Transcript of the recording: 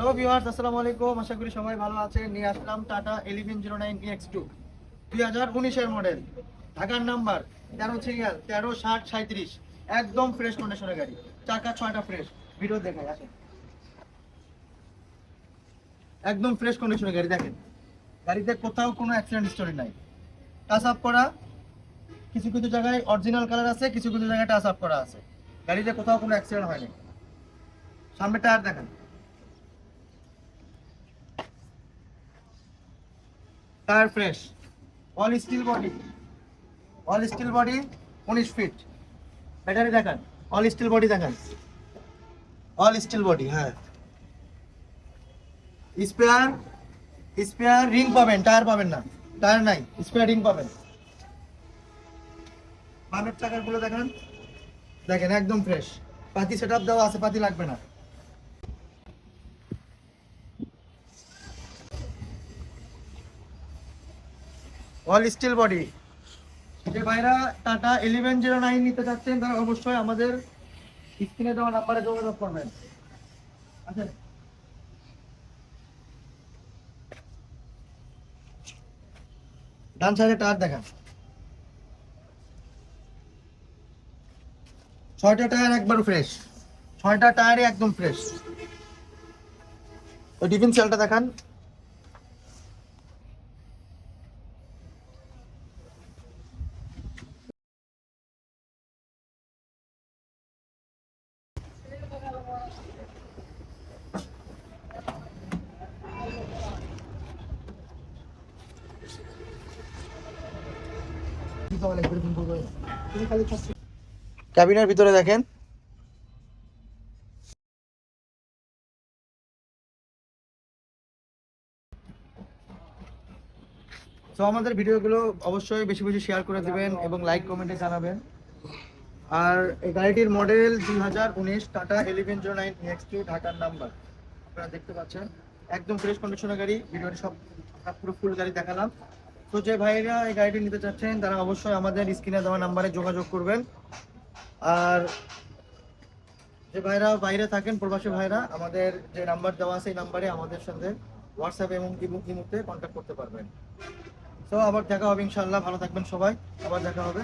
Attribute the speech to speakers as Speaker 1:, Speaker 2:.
Speaker 1: Hello viewers আসসালামু আলাইকুম আশা করি সবাই ভালো আছেন। নিয়ে আসলাম Tata eleven zero nine X two দুই হাজার উনিশের মডেল ঢাকার নাম্বার তেরো সিরিয়াল তেরো ষাট সাঁত্রিশ একদম ফ্রেশ কন্ডিশনের গাড়ি। চাকা ছয়টা ফ্রেশ ভিডিও দেখাই, আসেন। একদম ফ্রেশ কন্ডিশনের গাড়ি, দেখেন। গাড়িতে কোথাও কোনো অ্যাক্সিডেন্ট স্টোরি নাই। টাচ আপ করা। কিছু কিছু জায়গায় অরিজিনাল কালার আছে, কিছু কিছু জায়গায় টাচ আপ করা আছে। গাড়িতে কোথাও কোনো অ্যাক্সিডেন্ট হয়নি। সামনে টায়ার দেখেন। Tyre fresh? All steel body all steel body উনিশ ফিট ব্যাটারি দেখান। অল স্টিল বডি দেখান। অল স্টিল বডি হ্যাঁ। স্পেয়ার স্পেয়ার রিং পাবেন টায়ার পাবেন না। টায়ার নাই স্পেয়ার রিং পাবেন। বামের চাকাগুলো দেখান। দেখেন, একদম ফ্রেশ পাতি সেট দেওয়া আছে, পাতি লাগবে না। অল স্টিল বডি যে ভাইরা টাটা ইলেভেন জিরো নাইন নিতে চাচ্ছেন তারা অবশ্যই আমাদের স্ক্রিনে দেওয়া নাম্বারে যোগাযোগ করবেন। আচ্ছা। ডান সাইডে টায়ার দেখান। ছয়টা টায়ার একবার ফ্রেশ ছয়টা টায়ারই একদম ফ্রেশ ওই টিফিন সেলটা দেখান। ক্যাবিনের ভিতরে দেখেন। তো আমাদের ভিডিওগুলো অবশ্যই বেশি বেশি শেয়ার করে দেবেন এবং লাইক কমেন্টে জানাবেন। আর এই গাড়িটির মডেল দুই হাজার উনিশ Tata eleven zero nine X two ঢাকার নাম্বার আপনারা দেখতে পাচ্ছেন। একদম ফ্রেশ কন্ডিশনের গাড়ি। ভিডিওটি সব পুরো ফুল গাড়ি দেখালাম। তো যে ভাইরা এই গাড়িটি নিতে চাচ্ছেন, তারা অবশ্যই আমাদের স্ক্রিনে দেওয়া নাম্বারে যোগাযোগ করবেন। আর যে ভাইরা বাইরে থাকেন, প্রবাসী ভাইরা, আমাদের যে নাম্বার দেওয়া আছে, এই নাম্বারে আমাদের সাথে হোয়াটসঅ্যাপ এবং ইমুতে কন্ট্যাক্ট করতে পারবেন। তো আবার দেখা হবে ইনশাল্লাহ ভালো থাকবেন সবাই। আবার দেখা হবে।